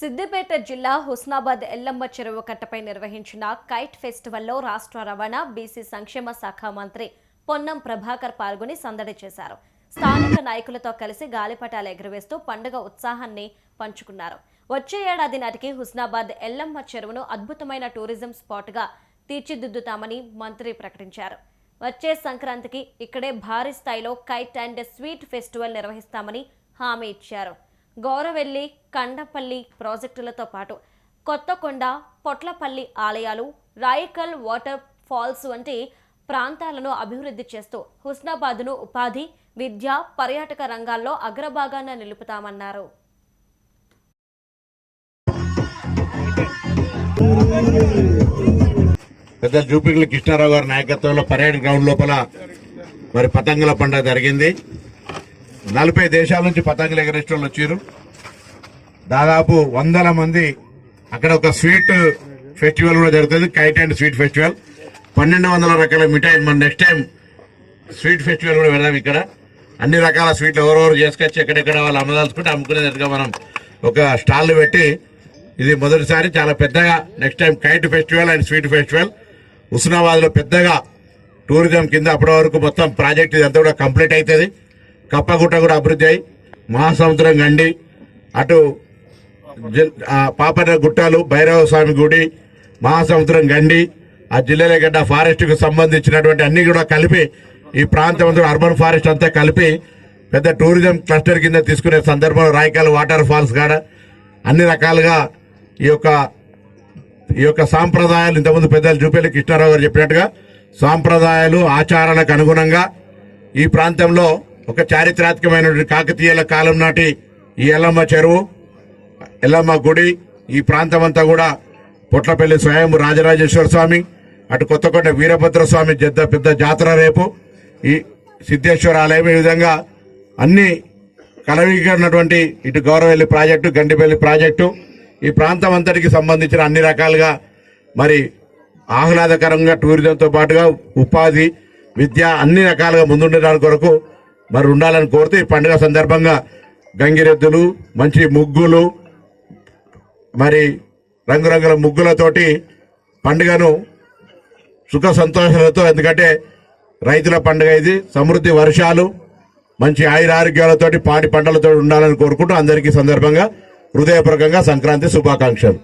సిద్దిపేట జిల్లా హుస్నాబాద్ ఎల్లమ్మ చెరువు కట్టపై నిర్వహించిన కైట్ ఫెస్టివల్లో రాష్ట్ర రవాణా బీసీ సంక్షేమ శాఖ మంత్రి పొన్నం ప్రభాకర్ పాల్గొని సందడి చేశారు. స్థానిక నాయకులతో కలిసి గాలిపటాలు ఎగురవేస్తూ పండుగ ఉత్సాహాన్ని పంచుకున్నారు. వచ్చే ఏడాది నాటికి హుస్నాబాద్ ఎల్లమ్మ చెరువును అద్భుతమైన టూరిజం స్పాట్గా తీర్చిదిద్దుతామని మంత్రి ప్రకటించారు. వచ్చే సంక్రాంతికి ఇక్కడే భారీ స్థాయిలో కైట్ అండ్ స్వీట్ ఫెస్టివల్ నిర్వహిస్తామని హామీ ఇచ్చారు. గౌరవెల్లి కండపల్లి ప్రాజెక్టులతో పాటు కొత్తకొండ పొట్లపల్లి ఆలయాలు రాయికల్ వాటర్ ఫాల్స్ వంటి ప్రాంతాలను అభివృద్ధి చేస్తూ హుస్నాబాద్ను ఉపాధి విద్య పర్యాటక రంగాల్లో అగ్రభాగాన నిలుపుతామన్నారు. పెద్ద జూపిగిలి కృష్ణారావు గారి నాయకత్వంలో పర్యాటక గ్రౌండ్ లోపల మరి పతంగుల పండుగ జరిగింది. నలభై దేశాల నుంచి పతంగులు ఎగరేసిన వాళ్ళు వచ్చారు. దాదాపు వందల మంది అక్కడ ఒక స్వీట్ ఫెస్టివల్ కూడా జరుగుతుంది కైట్ అండ్ స్వీట్ ఫెస్టివల్. పన్నెండు వందల రకాల మిఠాయి మన నెక్స్ట్ టైం స్వీట్ ఫెస్టివల్ కూడా పెడదాం ఇక్కడ. అన్ని రకాల స్వీట్లు ఎవరెవరు చేసుకొచ్చి ఎక్కడెక్కడ వాళ్ళు అమ్మదాల్చుకుంటే అమ్ముకునేటట్టుగా మనం ఒక స్టాల్ పెట్టి ఇది మొదటిసారి చాలా పెద్దగా next time kite festival and sweet festival. హుస్నాబాద్లో పెద్దగా టూరిజం కింద అప్పటి వరకు మొత్తం ప్రాజెక్ట్ ఇదంతా కూడా కంప్లీట్ అవుతుంది. కప్పగుట్ట కూడా అభివృద్ధి అయి మహాసముద్రం గండి. అటు జిల్- ఆ పాపన గుట్టాలు భైరవ స్వామి గుడి మహాసముద్రం గండి. ఆ జిల్లెలగడ్డ గడ్డ సంబంధించినటువంటి అన్ని కూడా కలిపి ఈ ప్రాంతం అంతా అర్బన్ ఫారెస్ట్ అంతా కలిపి పెద్ద టూరిజం క్లస్టర్ కింద తీసుకునే సందర్భంలో రాయకాల వాటర్ ఫాల్స్ కాడ అన్ని రకాలుగా ఈ యొక్క ఈ యొక్క సాంప్రదాయాలు ఇంతకుముందు పెద్దలు జూపల్లి కృష్ణారావు గారు చెప్పినట్టుగా సాంప్రదాయాలు ఆచారాలకు అనుగుణంగా ఈ ప్రాంతంలో ఒక చారిత్రాత్మకమైనటువంటి కాకతీయుల కాలం నాటి ఈ ఎల్లమ్మ చెరువు ఎల్లమ్మ గుడి ఈ ప్రాంతం అంతా కూడా పొట్లపల్లి స్వయం రాజరాజేశ్వర స్వామి అటు కొత్తకొండ వీరభద్ర స్వామి పెద్ద పెద్ద జాతర రేపు. ఈ సిద్ధేశ్వర ఆలయం ఈ విధంగా అన్ని కలవిగినటువంటి ఇటు గౌరవెల్లి ప్రాజెక్టు గండిపల్లి ప్రాజెక్టు ఈ ప్రాంతం అంతటికి సంబంధించిన అన్ని రకాలుగా మరి ఆహ్లాదకరంగా టూరిజంతో పాటుగా ఉపాధి విద్య అన్ని రకాలుగా ముందుండడానికి కొరకు మరి ఉండాలని కోరుతూ ఈ పండుగ సందర్భంగా గంగిరెద్దులు మంచి ముగ్గులు మరి రంగురంగుల ముగ్గులతోటి పండుగను సుఖ సంతోషాలతో ఎందుకంటే రైతుల పండుగ ఇది సమృద్ధి వర్షాలు మంచి ఆయుర ఆరోగ్యాలతోటి పాడి పంటలతో ఉండాలని కోరుకుంటూ అందరికీ సందర్భంగా హృదయపూర్వకంగా సంక్రాంతి శుభాకాంక్షలు.